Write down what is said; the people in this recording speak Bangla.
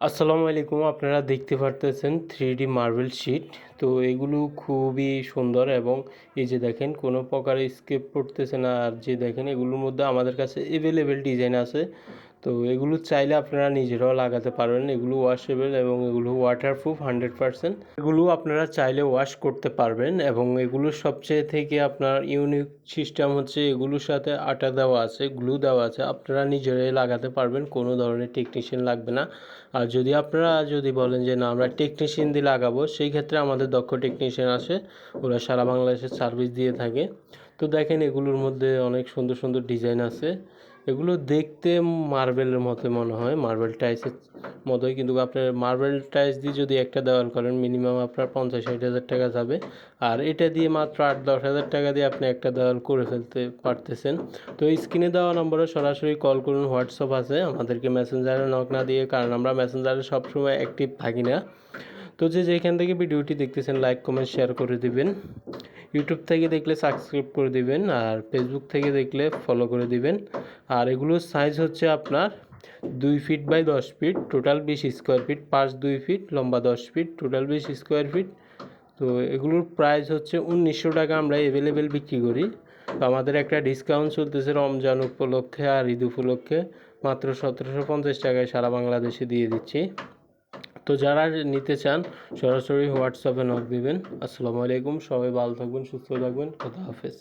আসসালামু আলাইকুম, আপনারা দেখতে পারতেছেন থ্রি ডি মার্বেল শিট তো এগুলো খুবই সুন্দর এবং এই যে দেখেন, কোনো প্রকার স্কেপ পড়তেছে না। আর যে দেখেন, এগুলোর মধ্যে আমাদের কাছে এভেলেবেল ডিজাইন আছে। তো এগুলো চাইলে আপনারা নিজেরাও লাগাতে পারবেন। এগুলো ওয়াশেবল এবং এগুলো ওয়াটারপ্রুফ হান্ড্রেড পারসেন্ট এগুলো আপনারা চাইলে ওয়াশ করতে পারবেন এবং এগুলোর সবচেয়ে থেকে আপনার ইউনিক সিস্টেম হচ্ছে এগুলোর সাথে আটা দেওয়া আছে গ্লু দেওয়া আছে। আপনারা নিজেরাই লাগাতে পারবেন, কোনো ধরনের টেকনিশিয়ান লাগবে না। আর যদি আপনারা যদি বলেন যে না, আমরা টেকনিশিয়ান দিয়ে লাগাবো, সেই ক্ষেত্রে আমাদের দক্ষ টেকনিশিয়ান আসে ওরা সারা বাংলাদেশে সার্ভিস দিয়ে থাকে। তো দেখেন এগুলোর মধ্যে অনেক সুন্দর সুন্দর ডিজাইন আছে। এগুলো দেখতে মার্বেলের মতো মনে হয়। মার্বেল টাইসের মতোই। কিন্তু আপনার মার্বেল টাইস দিয়ে যদি একটা দেওয়াল করেন, মিনিমাম আপনার পঞ্চাশ ষাট হাজার টাকা যাবে। আর এটা দিয়ে মাত্র আট দশ হাজার টাকা দিয়ে আপনি একটা দেওয়াল করে ফেলতে পারতেছেন। তো স্ক্রিনে দেওয়া নম্বরে সরাসরি কল করুন। হোয়াটসঅ্যাপ আছে। আমাদেরকে মেসেঞ্জারে নক না দিয়ে, কারণ আমরা মেসেঞ্জারে সবসময় অ্যাক্টিভ থাকি না। তো যে যেখান থেকে ভিডিওটি দেখতেছেন লাইক কমেন্ট শেয়ার করে দিবেন। ইউটিউব থেকে দেখলে সাবস্ক্রাইব করে দিবেন আর ফেসবুক থেকে দেখলে ফলো করে দিবেন। আর এগুলোর সাইজ হচ্ছে আপনার দুই ফিট বাই দশ ফিট টোটাল বিশ স্কোয়ার ফিট পাঁচ দুই ফিট লম্বা দশ ফিট টোটাল বিশ স্কোয়ার ফিট তো এগুলোর প্রাইস হচ্ছে উনিশশো টাকা আমরা অ্যাভেলেবেল বিক্রি করি। তো আমাদের একটা ডিসকাউন্ট চলতেছে রমজান উপলক্ষে আর ঈদ উপলক্ষে। মাত্র সতেরোশো পঞ্চাশ টাকায় সারা বাংলাদেশে দিয়ে দিচ্ছি। তো যারা নিতে চান, সরাসরি হোয়াটসঅ্যাপে নক দিবেন। আসসালামু আলাইকুম, সবাই ভালো থাকবেন, সুস্থ থাকবেন খোদা হাফেজ।